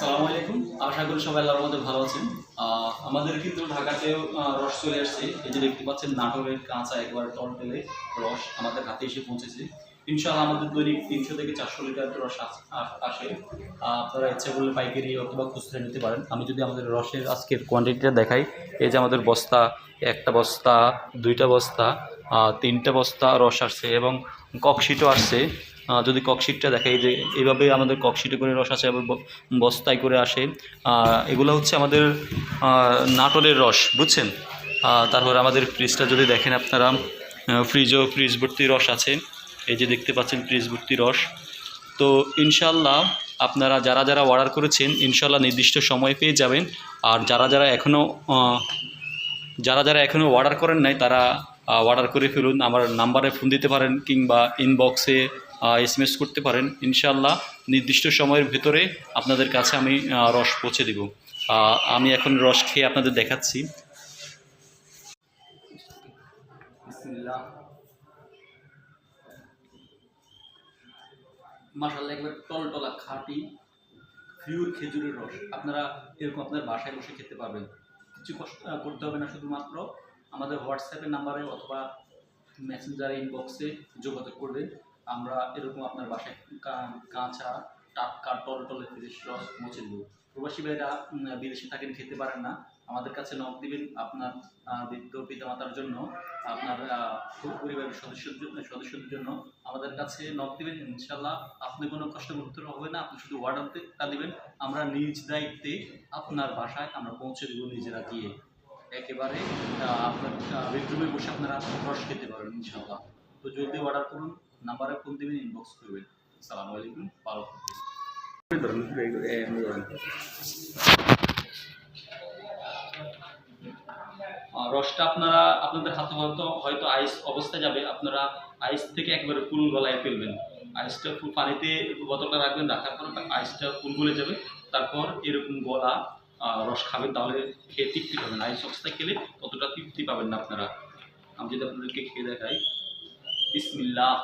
আসসালামু আলাইকুম। আশা করি সবাই আল্লাহর মধ্যে ভালো আছেন। আমাদের কিন্তু ঢাকাতেও রস চলে আসছে। এই যে দেখতে পাচ্ছেন, নাটোরের কাঁচা একবার টলটেলে রস আমাদের হাতে এসে পৌঁছেছে। ইনশাআল্লাহ আমাদের দৈনিক তিনশো থেকে চারশো লিটার রস আস- আপনারা ইচ্ছা করলে পাইকারি অথবা খুচরা নিতে পারেন। আমি যদি আমাদের রসের আজকের কোয়ান্টিটিটা দেখাই, এই যে আমাদের বস্তা, একটা বস্তা, দুইটা বস্তা তিনটা বস্তা রস আসছে এবং ককশিটও আসছে। যদি ককশিটটা দেখাই যে এইভাবে আমাদের ককশিটে করে রস আসে আবার বস্তায় করে আসে এগুলো হচ্ছে আমাদের আহ, নাটোরের রস বুঝছেন? তারপর আমাদের ফ্রিজটা যদি দেখেন আপনারা ফ্রিজও ফ্রিজ ভর্তি রস আছে এই যে দেখতে পাচ্ছেন ফ্রিজ ভর্তি রস। তো ইনশাল্লাহ আপনারা যারা যারা অর্ডার করেছেন ইনশাল্লাহ নির্দিষ্ট সময় পেয়ে যাবেন। আর যারা যারা এখনও যারা যারা এখনও অর্ডার করেন নাই তারা অর্ডার করে ফেলুন। আমার নাম্বারে ফোন দিতে পারেন কিংবা ইনবক্সে এস এম এস করতে পারেন। ইনশাল্লাহ নির্দিষ্ট সময়ের ভেতরে আপনাদের কাছে আমি রস পৌঁছে দেব। আমি এখন রস খেয়ে আপনাদের দেখাচ্ছি। মাসাল্লাহ একবার টলটলা খাঁটি পিওর খেজুরের রস। আপনারা এরকম আপনার বাসায় বসে খেতে পারবেন। কিছু কষ্ট করতে হবে না, শুধুমাত্র আমাদের হোয়াটসঅ্যাপের নাম্বারে অথবা মেসেঞ্জারে ইনবক্সে যোগাযোগ করবেন। আমরা এরকম আপনার বাসায় কাঁচা টাটকা টলটলে ফ্রেশ রস পৌঁছে দেবো। প্রবাসী ভাইরা বিদেশে থাকেন, খেতে পারেন না। আমাদের কাছে নখ দিবেন আপনার বৃদ্ধ পিতামাতার জন্য, আপনার পরিবারের জন্য সদস্যদের জন্য আমাদের কাছে নখ দিবেন। ইনশাল্লাহ আপনি কোনো কষ্ট করতে হবে না, আপনি শুধু অর্ডারটা দিবেন। আমরা নিজ দায়িত্বে আপনার বাসায় আমরা পৌঁছে দেবো নিজেরা গিয়ে। একেবারে আপনার বেডরুমে বসে আপনারা রস খেতে পারেন ইনশাল্লাহ তো জলদি অর্ডার করুন। নাম্বারে ফোন দিবেন ইনবক্স করবেন। আসসালামু আলাইকুম, ভালো রসটা আপনারা, আপনাদের হাতে হয়তো হয়তো আইস অবস্থায় যাবে। আপনারা আইস থেকে একবারে ফুল গলায় ফেলবেন। আইসটা ফুল পানিতে বোতলটা রাখবেন, রাখার পর আইসটা ফুল গলে যাবে। তারপর এরকম গলা রস খাবেন, তাহলে খেয়ে তৃপ্তি পাবেন। আইস অবস্থায় খেলে ততটা তৃপ্তি পাবেন না আপনারা। আমি যদি আপনাদেরকে খেয়ে দেখাই। বিসমিল্লাহ।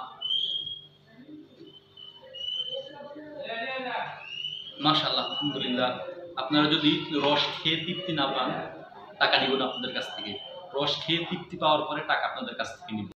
মাশাল্লাহ আলহামদুলিল্লাহ। আপনারা যদি রস খেয়ে তৃপ্তি না পান, টাকা নিব না আপনাদের কাছ থেকে। রস খেয়ে তৃপ্তি পাওয়ার পরে টাকা আপনাদের কাছ থেকে নিব।